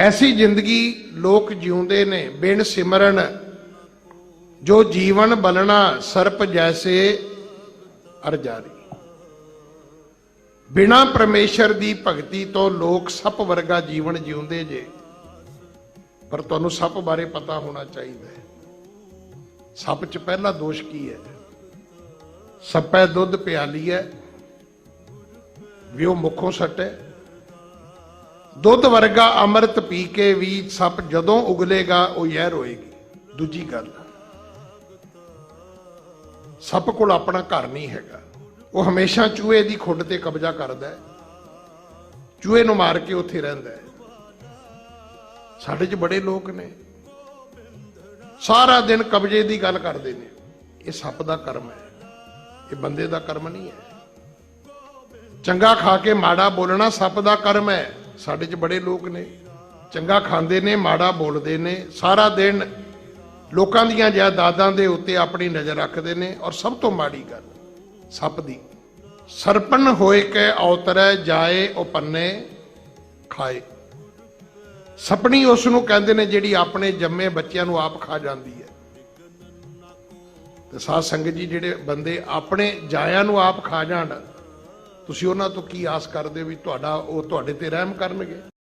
ਐਸੀ ਜ਼ਿੰਦਗੀ ਲੋਕ ਜਿਉਂਦੇ ਨੇ, ਬਿਨ ਸਿਮਰਨ, ਜੋ ਜੀਵਨ ਬਲਣਾ ਸਰਪ ਜੈਸੇ ਅਰਜਾਰੀ ਬਿਨਾ ਪਰਮੇਸ਼ਰ ਦੀ ਭਗਤੀ ਤੋਂ ਲੋਕ ਸੱਪ ਵਰਗਾ ਜੀਵਨ ਜਿਉਂਦੇ ਜੇ। ਪਰ ਤੁਹਾਨੂੰ ਸੱਪ ਬਾਰੇ ਪਤਾ ਹੋਣਾ ਚਾਹੀਦਾ ਹੈ। ਸੱਪ 'ਚ ਪਹਿਲਾ ਦੋਸ਼ ਕੀ ਹੈ? ਸੱਪੈ ਦੁੱਧ ਪਿਆਲੀ ਹੈ ਵੀ ਉਹ ਮੁੱਖੋਂ ਸੱਟੇ। ਦੁੱਧ ਵਰਗਾ ਅੰਮ੍ਰਿਤ ਪੀ ਕੇ ਵੀ ਸੱਪ ਜਦੋਂ ਉਗਲੇਗਾ, ਉਹ ਜ਼ਹਿਰ ਹੋਏਗੀ। ਦੂਜੀ ਗੱਲ, ਸੱਪ ਕੋਲ ਆਪਣਾ ਘਰ ਨਹੀਂ ਹੈਗਾ। ਉਹ ਹਮੇਸ਼ਾ ਚੂਹੇ ਦੀ ਖੁੱਡ ਤੇ ਕਬਜ਼ਾ ਕਰਦਾ ਹੈ। ਚੂਹੇ ਨੂੰ ਮਾਰ ਕੇ ਉੱਥੇ ਰਹਿੰਦਾ ਹੈ। ਸਾਡੇ 'ਚ ਬੜੇ ਲੋਕ ਨੇ। ਸਾਰਾ ਦਿਨ ਕਬਜ਼ੇ ਦੀ ਗੱਲ ਕਰਦੇ ਨੇ। ਇਹ ਸੱਪ ਦਾ ਕਰਮ ਹੈ। ਇਹ ਬੰਦੇ ਦਾ ਕਰਮ ਨਹੀਂ ਹੈ। ਚੰਗਾ ਖਾ ਕੇ ਮਾੜਾ ਬੋਲਣਾ ਸੱਪ ਦਾ ਕਰਮ ਹੈ। ਸਾਡੇ 'ਚ ਬੜੇ ਲੋਕ ਨੇ, ਚੰਗਾ ਖਾਂਦੇ ਨੇ, ਮਾੜਾ ਬੋਲਦੇ ਨੇ, ਸਾਰਾ ਦਿਨ ਲੋਕਾਂ ਦੀਆਂ ਜਾਇਦਾਦਾਂ ਦੇ ਉੱਤੇ ਆਪਣੀ ਨਜ਼ਰ ਰੱਖਦੇ ਨੇ ਔਰ ਸਭ ਤੋਂ ਮਾੜੀ ਗੱਲ, ਸੱਪ ਦੀ, ਸਰਪਣ ਹੋਏ ਕੇ ਔਤਰੈ ਜਾਏ ਉਪੰਨੇ ਖਾਏ। ਸਪਣੀ ਉਸ ਨੂੰ ਕਹਿੰਦੇ ਨੇ ਜਿਹੜੀ ਆਪਣੇ ਜੰਮੇ ਬੱਚਿਆਂ ਨੂੰ ਆਪ ਖਾ ਜਾਂਦੀ ਹੈ। ਤੇ ਸਾਧ ਸੰਗਤ ਜੀ ਜਿਹੜੇ ਬੰਦੇ ਆਪਣੇ ਜਾਇਆਂ ਨੂੰ ਆਪ ਖਾ ਜਾਣ ਤੁਸੀਂ ਉਹਨਾਂ ਤੋਂ ਕੀ ਆਸ ਕਰਦੇ ਵੀ ਤੁਹਾਡਾ ਉਹ ਤੁਹਾਡੇ ਤੇ ਰਹਿਮ ਕਰਨਗੇ?